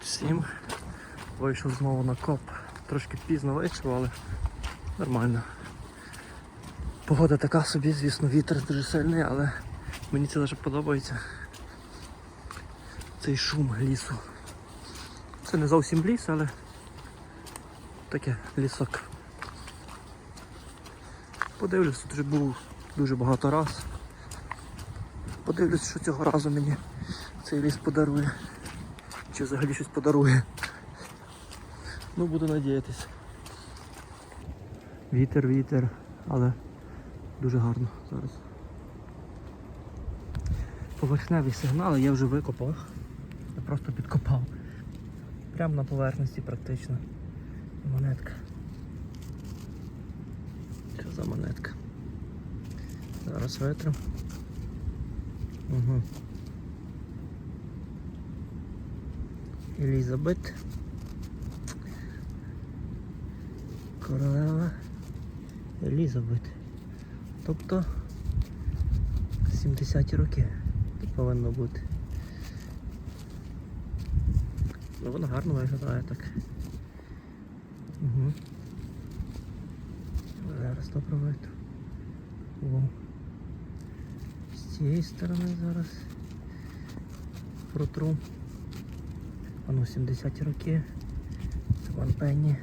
Привіт всім. Вийшов знову на коп. Трошки пізно вийшов, але нормально. Погода така собі, звісно, вітер дуже сильний, але мені це дуже подобається. Цей шум лісу. Це не зовсім ліс, але таке лісок. Подивлюсь, тут вже був дуже багато раз. Подивлюсь, що цього разу мені цей ліс подарує. Чи взагалі щось подарує. Ну, буду надіятися. Вітер, вітер, але дуже гарно зараз. Поверхневі сигнали я вже викопав. Я просто підкопав. Прямо на поверхності практично. Монетка. Що за монетка? Зараз витрим. Угу. Елізабет. Королева Елізабет. Тобто 70-ті роки тут повинно бути. Ну воно гарно виглядає так. Угу. Зараз добре видно. О. З цієї сторони зараз протру. А ну 70-ті роки. Це Ван Пенні.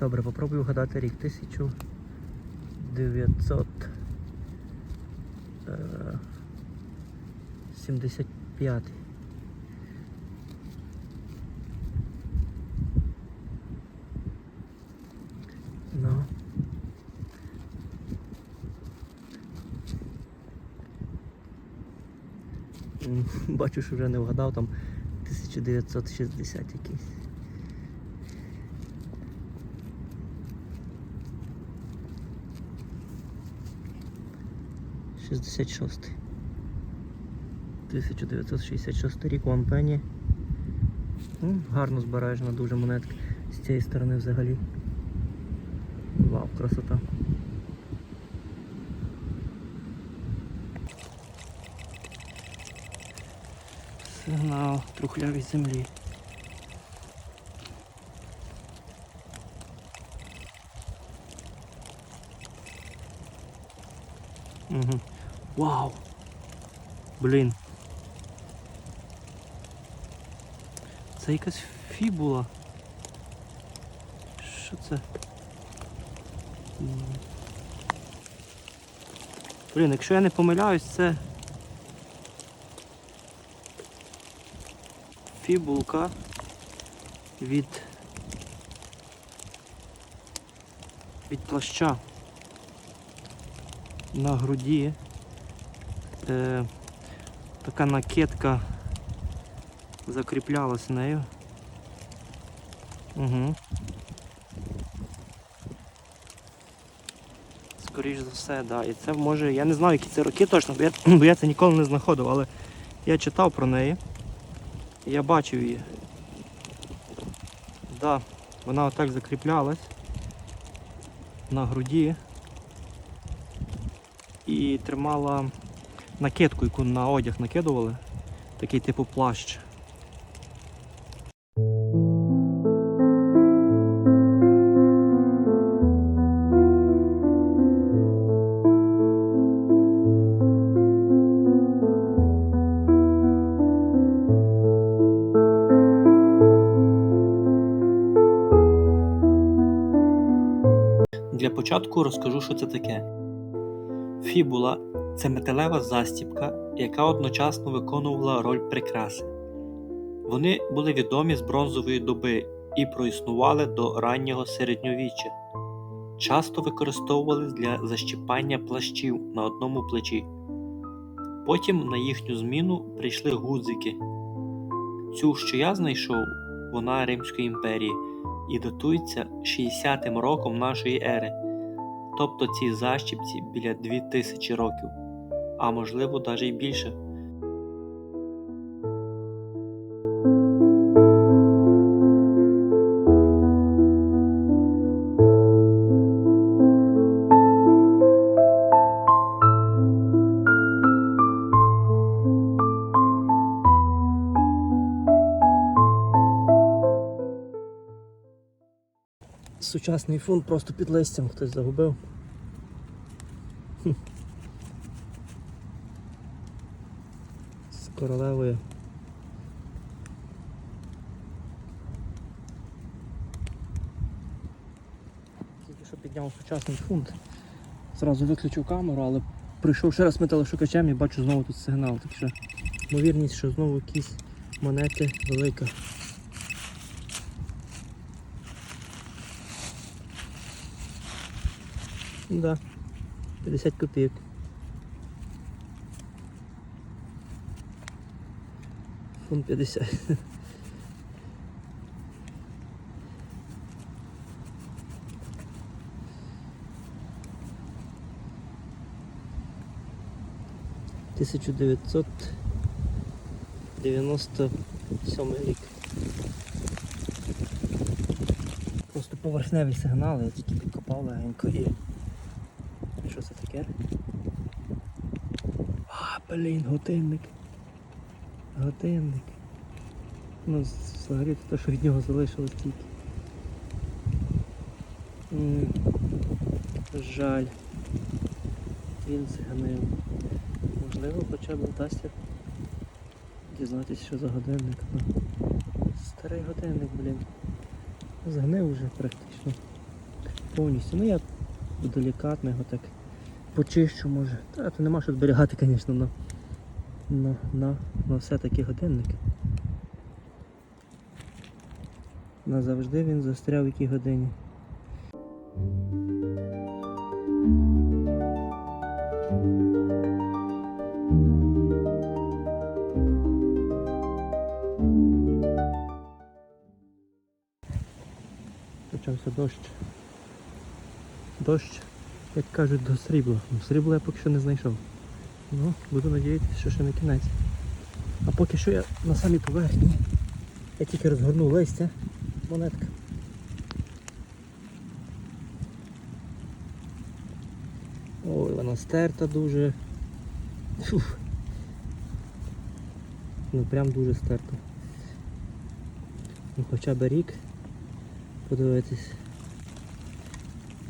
Добре, попробую вгадати рік 1900 е, 75. Ну. М, Бачу, що вже не вгадав, там 1960 якийсь. Шістдесят шостий. 1966 рік Ван Пенні. Ну, гарно збережена дуже монетка. З цієї сторони взагалі. Вау, красота. Сигнал трухлявій землі. Угу. Вау! Блін. Це якась фібула. Що це? Блін, якщо я не помиляюсь, це фібулка від від плаща на груді. Е, така накидка закріплялась нею. Угу. Скоріш за все, да. І це може, я не знаю, які це роки точно, бо я, бо я це ніколи не знаходив, але я читав про неї. Я бачив її. Да, вона отак закріплялась на груді і тримала накидку, яку на одяг накидували. Такий типу плащ. Для початку розкажу, що це таке. Фібула це металева застібка, яка одночасно виконувала роль прикраси. Вони були відомі з бронзової доби і проіснували до раннього середньовіччя. Часто використовувались для защіпання плащів на одному плечі. Потім на їхню зміну прийшли гудзики. Цю, що я знайшов, вона Римської імперії і датується 60-м роком нашої ери, тобто цій защіпці біля 2000 років, а можливо навіть й більше. Сучасний фунт просто під листям хтось загубив. Королевою. Тільки що підняв сучасний фунт. Зразу виключив камеру, але прийшов ще раз металошукачем і бачу знову тут сигнал. Так що ймовірність, що знову якісь монети велика. Да, 50 копійок. Фунт 50. Тисячу дев'ятсот дев'яносто сьомий рік. Просто поверхневі сигнали, я тільки підкопав легенько і що це таке? А, блін, годинник. Годинник. Ну, взагалі те, що від нього залишилось тільки. Жаль. Він згнив. Можливо, хоча б вдасться дізнатися, що за годинник. Ну, старий годинник, блін. Згнив вже практично. Повністю. Ну я делікатно його так почищу може. Та то нема що зберігати, звісно, на, на, на, на все-таки годинник. Назавжди він застряв в якій годині. Почався дощ. Дощ, як кажуть, до срібла. Ну, срібла я поки що не знайшов. Ну, буду надіятися, що ще не кінець. А поки що я на самій поверхні. Я тільки розгорнув листя. Монетка. Ой, вона стерта дуже. Фух. Ну прям дуже стерта. Ну хоча б рік. Подивитись.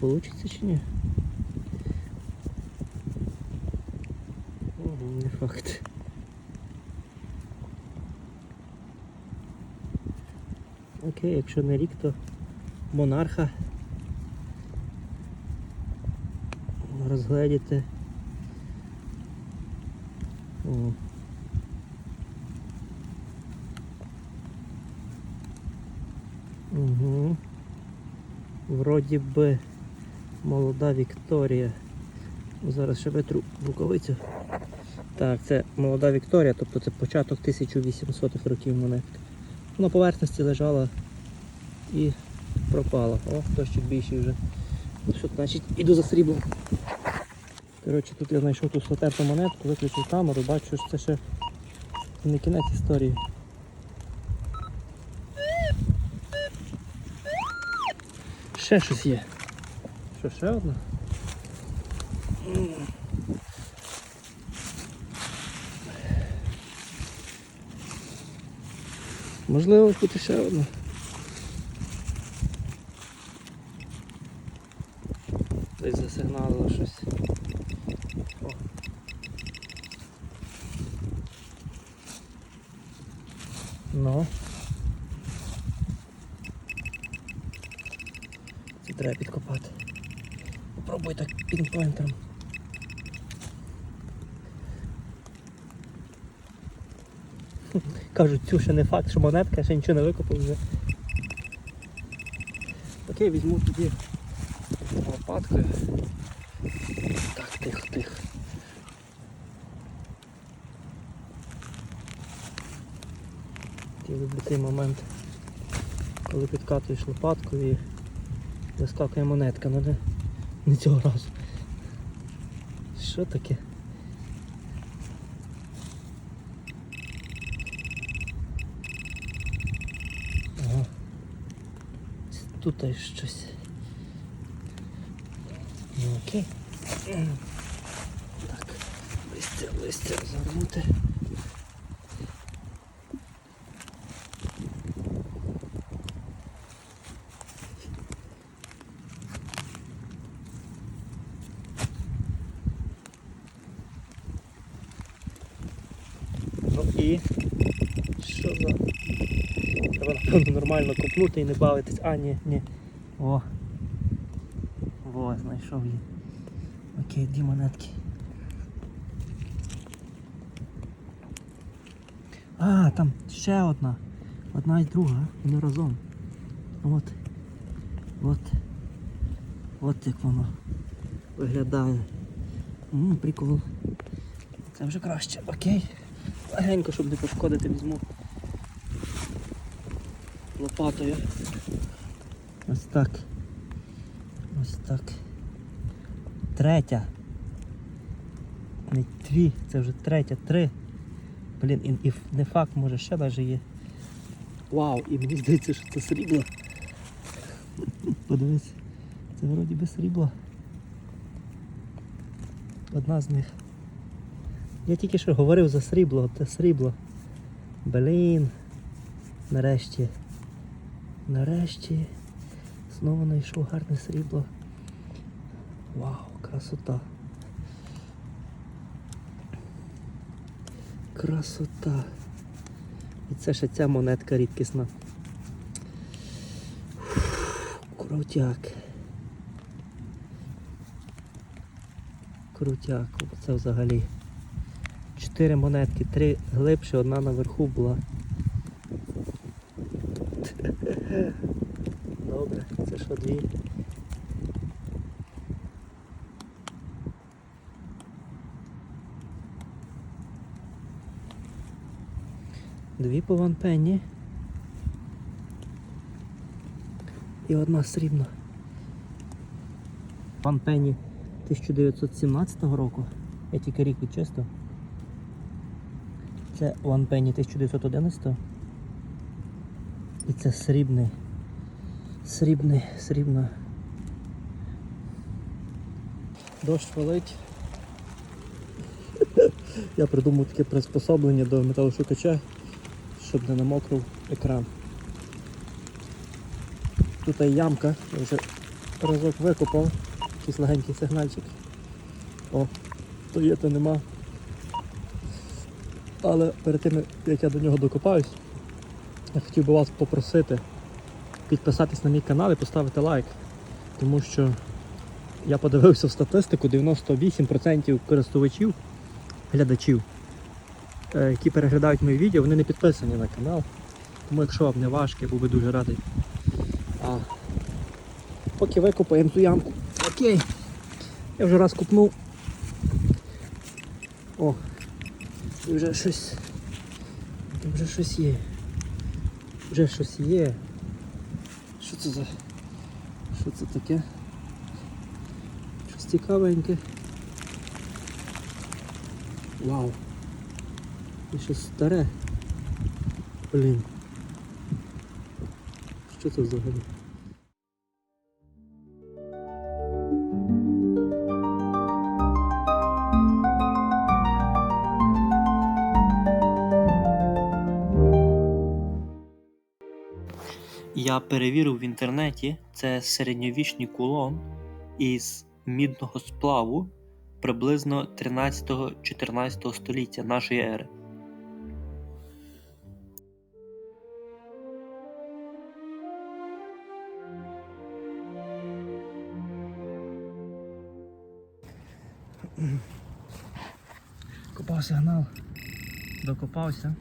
Получиться чи ні? Ого, не факт. Окей, якщо не рік, то монарха розгледіти. О. Угу. Вроді би молода Вікторія. Зараз ще витру рукавицю. Так, це молода Вікторія, тобто це початок 1800-х років монетка. На поверхності лежала і пропала. О, дощик більший вже. Ну що, значить, іду за сріблом. Коротше, тут я знайшов ту слотерту монетку, виключив камеру, бачу, що це ще не кінець історії. Ще щось є. Що, ще одна? Можливо, тут ще одна. Десь засигналило щось. О. Ну. Це треба підкопати. Попробуй так пінпойнтером. Кажуть, цю ще не факт, що монетка, я ще нічого не викопав вже. Окей, візьму тоді лопаткою. Так, тихо, тихо. Я люблю цей момент, коли підкатуєш лопаткою і вискакує монетка, ну не, не цього разу. Що таке? Тут є щось. Ну окей. Так, листя, листя загорнути. І що за. Треба напевно нормально копнути і не бавитись. А, ні, ні. О. Во, знайшов її. Окей, дві монетки. А, там ще одна. Одна і друга, вони разом. От. От. От як воно виглядає. Ммм, прикол. Це вже краще. Окей. Легенько, щоб не пошкодити, візьму. Лопатою. Ось так. Ось так. Третя. Не дві, це вже третя, три. Блін, і, і не факт, може ще навіть є. Вау, і мені здається, що це срібло. Подивись, це вроді би срібло. Одна з них. Я тільки що говорив за срібло, це срібло. Блін. Нарешті. Нарешті знову знайшов гарне срібло. Вау, красота. Красота. І це ще ця монетка рідкісна. Крутяк. Крутяк, це взагалі. Чотири монетки, три глибше, одна наверху була. Добре, це що дві? Дві по ванпенні. І одна срібна. Ванпенні 1917 року. Я тільки рік відчистив. Це Penny 1911. І це срібний. Срібний, срібна. Дощ валить. Я придумав таке приспособлення до металошукача, щоб не намокрив екран. Тут є ямка, я вже разок викопав, якийсь легенький сигнальчик. О, то є, то нема. Але перед тим, як я до нього докопаюсь, я хотів би вас попросити підписатись на мій канал і поставити лайк. Тому що я подивився в статистику, 98% користувачів, глядачів, е, які переглядають мої відео, вони не підписані на канал. Тому якщо вам не важко, я був би дуже радий. А поки викопаємо цю ямку. Окей. Я вже раз купнув. О, вже щось. Там вже щось є. Вже щось є. Що це за... Що це таке? Щось цікавеньке. Вау. І щось старе. Блін. Що це взагалі? Перевірив в інтернеті, це середньовічний кулон із мідного сплаву приблизно 13-14 століття нашої ери. Копав сигнал. Докопався.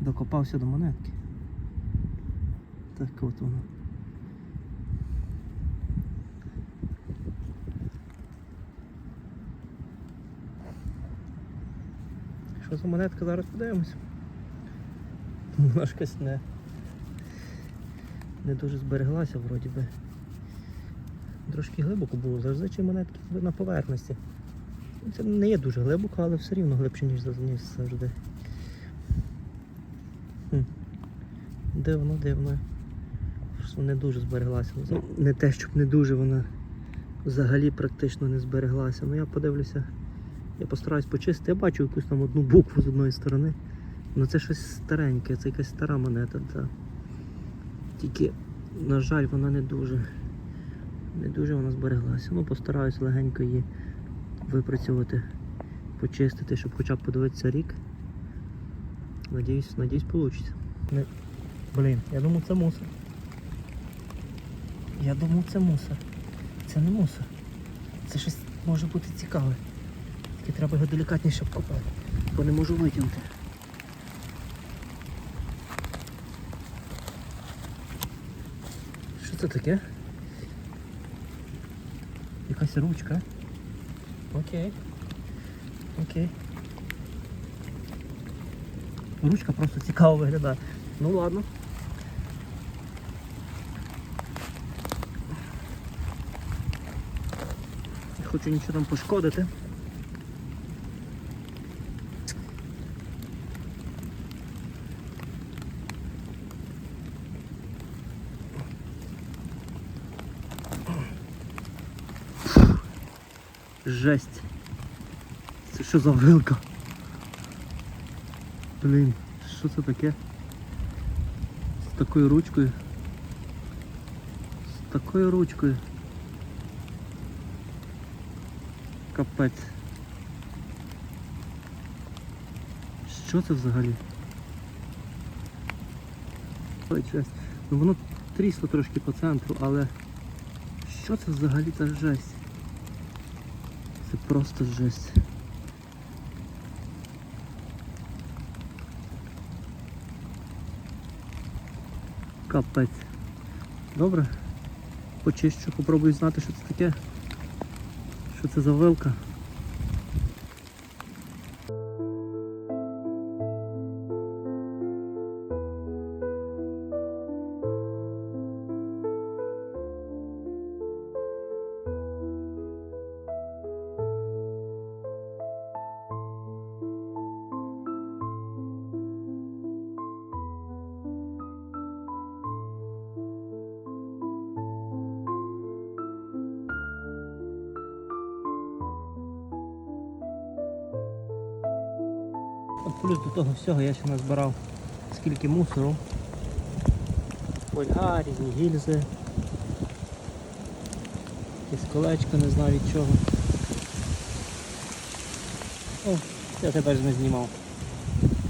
Докопався до монетки. Так от воно. Що за монетка зараз подивимось? Вона ж якась не, не дуже збереглася вроді би. Трошки глибоко було, завжди монетки на поверхності. Це не є дуже глибоко, але все рівно глибше, ніж завжди. Хм. Дивно, дивно. Не дуже збереглася. Ну, Не те, щоб не дуже вона взагалі практично не збереглася. Ну я подивлюся, я постараюсь почистити. Я бачу якусь там одну букву з одної сторони. Ну це щось стареньке, це якась стара монета. Та. Тільки, на жаль, вона не дуже. Не дуже вона збереглася. Ну постараюсь легенько її випрацьовувати почистити, щоб хоча б подивитися рік. Надіюсь, надіюсь, вийде. Блін, я думав це мусор. Я думав це мусор. Це не мусор. Це щось може бути цікаве. Тільки треба його делікатніше обкопати, бо не можу витягнути. Що це таке? Якась ручка. Окей. Окей. Ручка просто цікаво виглядає. Ну ладно. Не хочу нічого там пошкодити. Жесть. Це що за вилка? Блін, що це таке? З такою ручкою. З такою ручкою. Капець. Що це взагалі? Ну воно трісло трошки по центру, але що це взагалі та жесть? Це просто жесть. Капець. Добре. Почищу, попробую знати, що це таке. Що це за вилка. Плюс до того всього я ще назбирав скільки мусору. Польга, різні гільзи. Якесь колечко, не знаю від чого. О, я тебе ж не знімав.